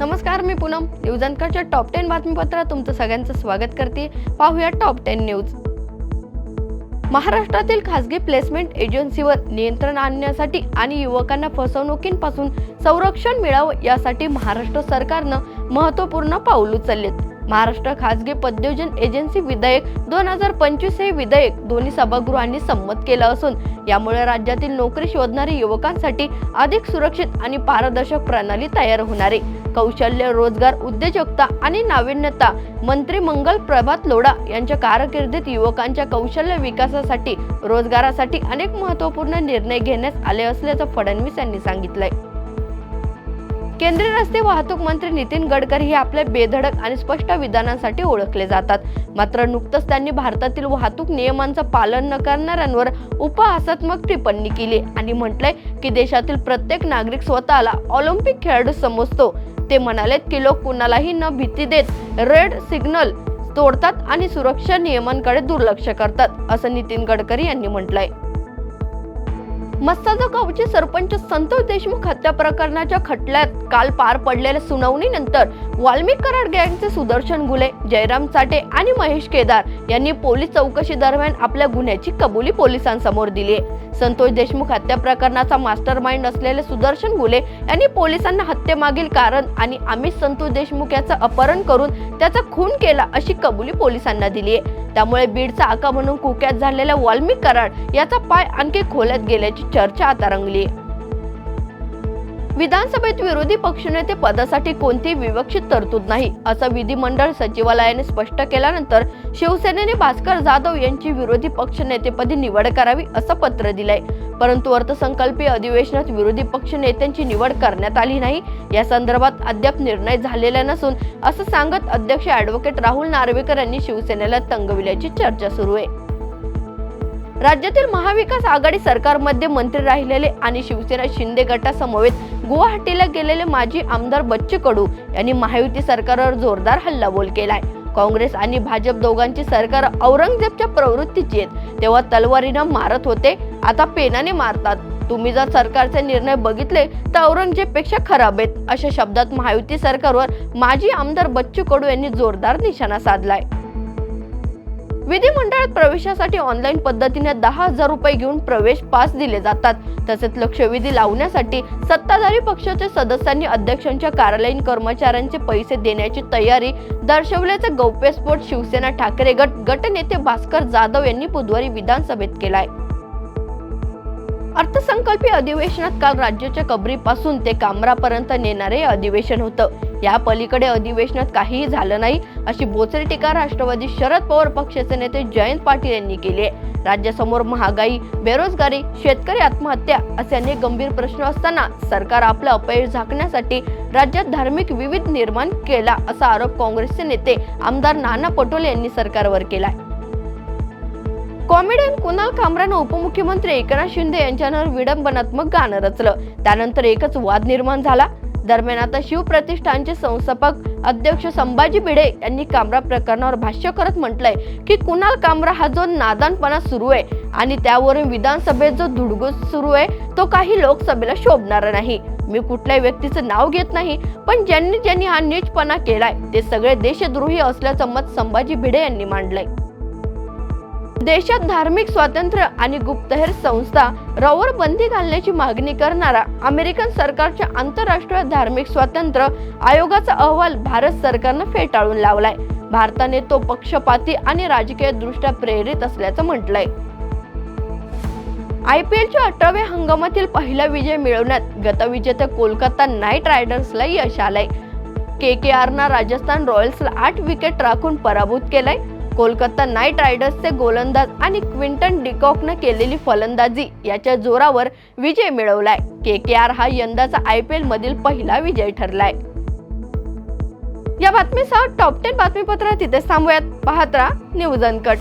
नमस्कार मी पूनम. न्यूज अँकरच्या टॉप टेन बातमीपत्रात तुमचं सगळ्यांचं स्वागत करते. पाहूया टॉप टेन न्यूज महाराष्ट्रातील खासगी प्लेसमेंट एजन्सीवर नियंत्रण आणण्यासाठी आणि युवकांना फसवणुकींपासून संरक्षण मिळावं यासाठी महाराष्ट्र सरकारनं महत्त्वपूर्ण पाऊल उचललेत. महाराष्ट्र खासगी पद्योजन एजन्सी विधेयक दोन हजार पंचवीस हे विधेयक दोन्ही सभागृहांनी संमत केलं असून यामुळे राज्यातील नोकरी शोधणाऱ्या युवकांसाठी अधिक सुरक्षित आणि पारदर्शक प्रणाली तयार होणार आहे. कौशल्य रोजगार उद्योजकता आणि नाविन्यता मंत्री मंगल प्रभात लोढा यांच्या कारकिर्दीत युवकांच्या कौशल्य विकासासाठी रोजगारासाठी अनेक महत्त्वपूर्ण निर्णय घेण्यात आले असल्याचं फडणवीस यांनी सांगितलंय. केंद्रीय रस्ते वाहतूक मंत्री नितीन गडकरी हे आपल्या बेधडक आणि स्पष्ट विधानांसाठी ओळखले जातात. मात्र नुकतंच त्यांनी भारतातील वाहतूक नियमांचं पालन न करणाऱ्यांवर उपहासात्मक टिप्पणी केली आणि म्हटलंय की देशातील प्रत्येक नागरिक स्वतःला ऑलिम्पिक खेळाडू समजतो. ते म्हणालेत की लोक कुणालाही न भीती देत रेड सिग्नल तोडतात आणि सुरक्षा नियमांकडे दुर्लक्ष करतात असं नितीन गडकरी यांनी म्हटलंय. मस्ताजा गावचे सरपंच संतोष देशमुख हत्या प्रकरणाच्या खटल्यात काल पार पडलेल्या सुनावणीनंतर वाल्मिक कराड गँगचे सुदर्शन गुले जयराम चाटे आणि महेश केदार यांनी पोलीस चौकशी दरम्यान आपल्या गुन्ह्याची कबुली पोलिसांसमोर दिली आहे संतोष देशमुख हत्या प्रकरणाचा मास्टर माइंड असलेले सुदर्शन गुले यांनी पोलिसांना हत्येमागील कारण आणि आम्ही संतोष देशमुख याचं अपहरण करून त्याचा खून केला अशी कबुली पोलिसांना दिली आहे. त्यामुळे बीडचा आका म्हणून कुख्यात झालेल्या वाल्मिक कराड याचा पाय आणखी खोल्यात गेल्याची चर्चा आता रंगली आहे. विधानसभेत विरोधी पक्षनेते पदासाठी कोणतीही विवक्षित तरतूद नाही असं विधिमंडळ सचिवालयाने स्पष्ट केल्यानंतर शिवसेनेने भास्कर जाधव यांची विरोधी पक्षनेतेपदी निवड करावी असं पत्र दिलंय. परंतु अर्थसंकल्पीय अधिवेशनात विरोधी पक्ष नेत्यांची निवड करण्यात आली नाही या संदर्भात अद्याप निर्णय झालेला नसून असं सांगत अध्यक्ष ऍडव्होकेट राहुल नार्वेकर यांनी शिवसेनेला तंगविल्याची चर्चा सुरू आहे. राज्यातील महाविकास आघाडी सरकारमध्ये मंत्री राहिलेले आणि शिवसेना शिंदे गटासमवेत गुवाहाटीला गेलेले माजी आमदार बच्चू कडू यांनी महायुती सरकारवर जोरदार हल्लाबोल केलाय. काँग्रेस आणि भाजप दोघांची सरकार औरंगजेबच्या प्रवृत्तीची आहेत. तेव्हा तलवारीनं मारत होते आता पेनाने मारतात. तुम्ही जर सरकारचे निर्णय बघितले तर औरंगजेबपेक्षा खराब आहेत. अशा शब्दात महायुती सरकारवर माजी आमदार बच्चू कडू यांनी जोरदार निशाणा साधलाय. विधिमंडळात प्रवेशासाठी ऑनलाईन पद्धतीने दहा हजार रुपये घेऊन प्रवेश पास दिले जातात. तसेच लक्षवेधी लावण्यासाठी सत्ताधारी पक्षाच्या सदस्यांनी अध्यक्षांच्या कार्यालयीन कर्मचाऱ्यांचे पैसे देण्याची तयारी दर्शवल्याचा गौप्यस्फोट शिवसेना ठाकरे गट गटनेते भास्कर जाधव यांनी बुधवारी विधानसभेत केलाय. अर्थसंकल्पीय अधिवेशनात काल राज्याच्या कबरीपासून ते कामरापर्यंत नेणारे हे अधिवेशन होतं. या पलीकडे अधिवेशनात काहीही झालं नाही अशी बोचरी टीका राष्ट्रवादी शरद पवार पक्षाचे नेते जयंत पाटील यांनी केली आहे. राज्यासमोर महागाई बेरोजगारी शेतकरी आत्महत्या असे अनेक गंभीर प्रश्न असताना सरकार आपलं अपयश झाकण्यासाठी राज्यात धार्मिक विविध निर्माण केला असा आरोप काँग्रेसचे नेते आमदार नाना पटोले यांनी सरकारवर केलाय कॉमेडियन कुणाल कामरानं उपमुख्यमंत्री एकनाथ शिंदे यांच्यावर विडंबनात्मक गाणं रचलं. त्यानंतर एकच वाद निर्माण झाला. दरम्यान आता शिवप्रतिष्ठानचे संस्थापक अध्यक्ष संभाजी भिडे यांनी कामरा प्रकरणावर भाष्य करत म्हटलंय की कुणाल कामरा हा जो नादानपणा सुरू आहे आणि त्यावरून विधानसभेत जो धुडगूस सुरू आहे तो काही लोकसभेला शोभणारा नाही. मी कुठल्याही व्यक्तीचं नाव घेत नाही पण ज्यांनी ज्यांनी हा नीचपणा केलाय ते सगळे देशद्रोही असल्याचं मत संभाजी भिडे यांनी मांडलंय. देशात धार्मिक स्वातंत्र्य आणि गुप्तहेर संस्था रॉवर बंदी घालण्याची मागणी करणारा अमेरिकन सरकारच्या आंतरराष्ट्रीय धार्मिक स्वातंत्र्य आयोगाचा अहवाल भारत सरकारनं फेटाळून लावलाय. भारताने तो पक्षपाती आणि राजकीय दृष्ट्या प्रेरित असल्याचं म्हटलंय. आय पी एलच्या अठराव्या हंगामातील पहिला विजय मिळवण्यात गतविजेत्या कोलकाता नाईट रायडर्सला यश आलंय. के के आरना राजस्थान रॉयल्सला आठ विकेट राखून पराभूत केलाय. कोलकाता नाईट रायडर्सचे गोलंदाज आणि क्विंटन डिकॉकनं केलेली फलंदाजी याच्या जोरावर विजय मिळवलाय. के के आर हा यंदाचा आय पी एल मधील पहिला विजय ठरलाय. या बातमीसह टॉप टेन बातमीपत्र तिथेच थांबूयात. पाहत राहा न्यूज अनकट.